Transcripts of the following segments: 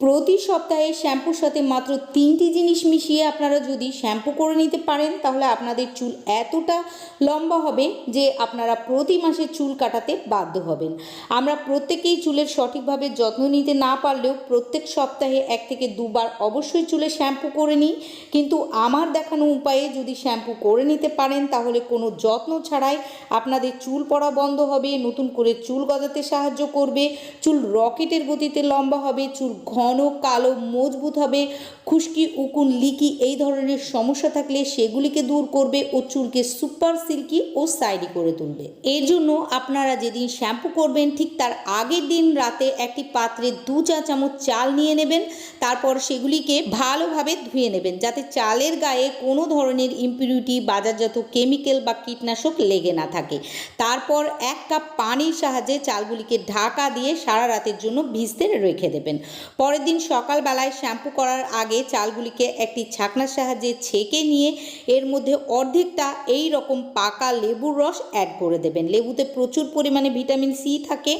প্রতি সপ্তাহে শ্যাম্পুর সাথে মাত্র তিনটি জিনিস মিশিয়ে আপনারা যদি শ্যাম্পু করে নিতে পারেন, তাহলে আপনাদের চুল এতটা লম্বা হবে যে আপনারা প্রতি মাসে চুল কাটাতে বাধ্য হবেন। আমরা প্রত্যেকেই চুলের সঠিকভাবে যত্ন নিতে না পারলেও প্রত্যেক সপ্তাহে এক থেকে দুবার অবশ্যই চুলে শ্যাম্পু করে নিই। কিন্তু আমার দেখানো উপায়ে যদি শ্যাম্পু করে নিতে পারেন, তাহলে কোনো যত্ন ছাড়াই আপনাদের চুল পড়া বন্ধ হবে, নতুন করে চুল গজাতে সাহায্য করবে, চুল রকেটের গতিতে লম্বা হবে, চুল ঘন কালো, মজবুত হবে। খুশকি, উকুন, লিকি এই ধরনের সমস্যা থাকলে সেগুলিকে দূর করবে ও চুলকে সুপার সিল্কি ও সাইডি করে তুলবে। এর জন্য আপনারা যেদিন শ্যাম্পু করবেন, ঠিক তার আগের দিন রাতে একটি পাত্রে দু চা চামচ চাল নিয়ে নেবেন, তারপর সেগুলিকে ভালোভাবে ধুয়ে নেবেন, যাতে চালের গায়ে কোনো ধরনের ইম্পিউরিটি বাজারজাত কেমিক্যাল বা কীটনাশক লেগে না থাকে। তারপর এক কাপ পানির সাহায্যে চালগুলিকে ঢাকা দিয়ে সারা রাতের জন্য ভিজতে রেখে দেবেন। পরের দিন সকালবেলায় শ্যাম্পু করার আগে চালগুলিকে একটি ছাকনার সাহায্যে ছেঁকে নিয়ে এর মধ্যে অর্ধেকটা এই রকম পাকা লেবুর রস অ্যাড করে দেবেন। লেবুতে প্রচুর পরিমাণে ভিটামিন সি থাকে,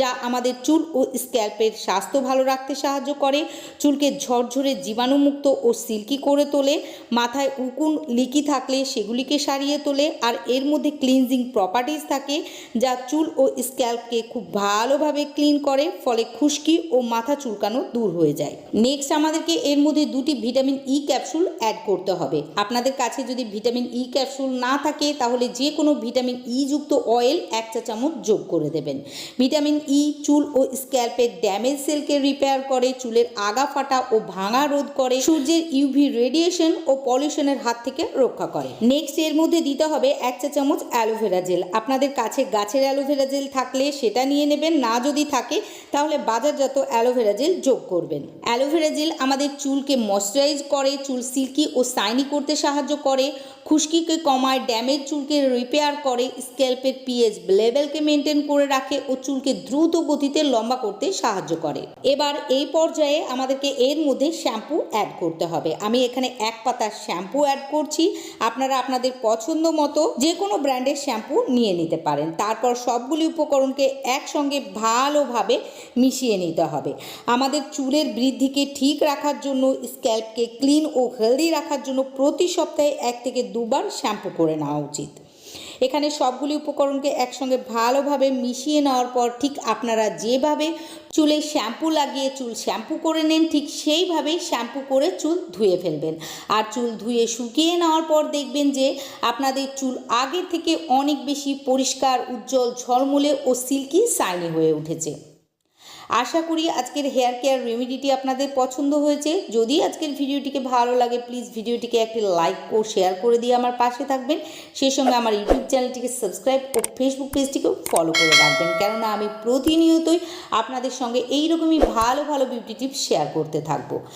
যা আমাদের চুল ও স্ক্যাল্পের স্বাস্থ্য ভালো রাখতে সাহায্য করে। চুলকে ঝরঝরে জীবাণুমুক্ত ও সিল্কি করে তোলে, মাথায় উকুন লিকি থাকলে সেগুলিকে সারিয়ে তোলে আর এর মধ্যে ক্লিনজিং প্রপার্টিজ থাকে, যা চুল ও স্ক্যাল্পকে খুব ভালোভাবে ক্লিন করে, ফলে খুশকি ও মাথা চুলকানো দূর হয়ে যায়। নেক্সট আমাদেরকে এর মধ্যে দুটি ভিটামিন ই ক্যাপসুল অ্যাড করতে হবে। আপনাদের কাছে যদি ভিটামিন ই ক্যাপসুল না থাকে, তাহলে যে কোনো ভিটামিন ই যুক্ত অয়েল এক চা চামচ যোগ করে দেবেন। ভিটামিন ই চুল ও স্ক্যাল্পের ড্যামেজ সেলকে রিপেয়ার করে, চুলের আগা ফাটা ও ভাঙা রোধ করে, সূর্যের ইউভি রেডিয়েশন ও পলিউশনের হাত থেকে রক্ষা করে। নেক্সট এর মধ্যে দিতে হবে এক চা চামচ অ্যালোভেরা জেল আপনাদের কাছে গাছের অ্যালোভেরা জেল থাকলে সেটা নিয়ে নেবেন, না যদি থাকে, তাহলে বাজারজাত অ্যালোভেরা জেল যোগ করবেন। অ্যালোভেরা জেল আমাদের চুলকে ময়শ্চারাইজ করে চুল সিল্কি ও সাইনি করতে সাহায্য করে। খুশকিকে কমায় ড্যামেজ চুলকে রিপেয়ার করে স্ক্যাল্পের পিএইচ লেভেলকে মেনটেন করে রাখে ও চুলকে দ্রুত গতিতে লম্বা করতে সাহায্য করে। এবার এই পর্যায়ে আমাদেরকে এর মধ্যে শ্যাম্পু অ্যাড করতে হবে। আমি এখানে এক পাতা শ্যাম্পু অ্যাড করছি। আপনারা আপনাদের পছন্দ মতো যে কোনো ব্র্যান্ডের শ্যাম্পু নিয়ে নিতে পারেন। তারপর সবগুলি উপকরণকে একসঙ্গে ভালোভাবে মিশিয়ে নিতে হবে। আমাদের চুলের বৃদ্ধিকে ঠিক রাখার জন্য স্ক্যাল্পকে ক্লিন ও হেলদি রাখার জন্য প্রতি সপ্তাহে এক থেকে দুবার শ্যাম্পু করে নেওয়া উচিত। এখানে সবগুলি উপকরণকে একসঙ্গে ভালোভাবে মিশিয়ে নেওয়ার পর ঠিক আপনারা যেভাবে চুলে শ্যাম্পু লাগিয়ে চুল শ্যাম্পু করে নেন, ঠিক সেইভাবেই শ্যাম্পু করে চুল ধুয়ে ফেলবেন। আর চুল ধুয়ে শুকিয়ে নেওয়ার পর দেখবেন যে আপনাদের চুল আগে থেকে অনেক বেশি পরিষ্কার, উজ্জ্বল, ঝলমলে ও সিল্কি, সাইনি হয়ে উঠেছে। আশা করি আজকের হেয়ার কেয়ার রেমিডিটি আপনাদের পছন্দ হয়েছে। যদি আজকের ভিডিওটিকে ভালো লাগে প্লিজ ভিডিওটিকে একটি লাইক ও শেয়ার করে দিয়ে আমার পাশে থাকবেন। সেই সঙ্গে আমার ইউটিউব চ্যানেলটিকে সাবস্ক্রাইব ও ফেসবুক পেজটিকেও ফলো করে রাখবেন। কেননা আমি প্রতিনিয়তই আপনাদের সঙ্গে এইরকমই ভালো ভালো বিউটি টিপস শেয়ার করতে থাকব।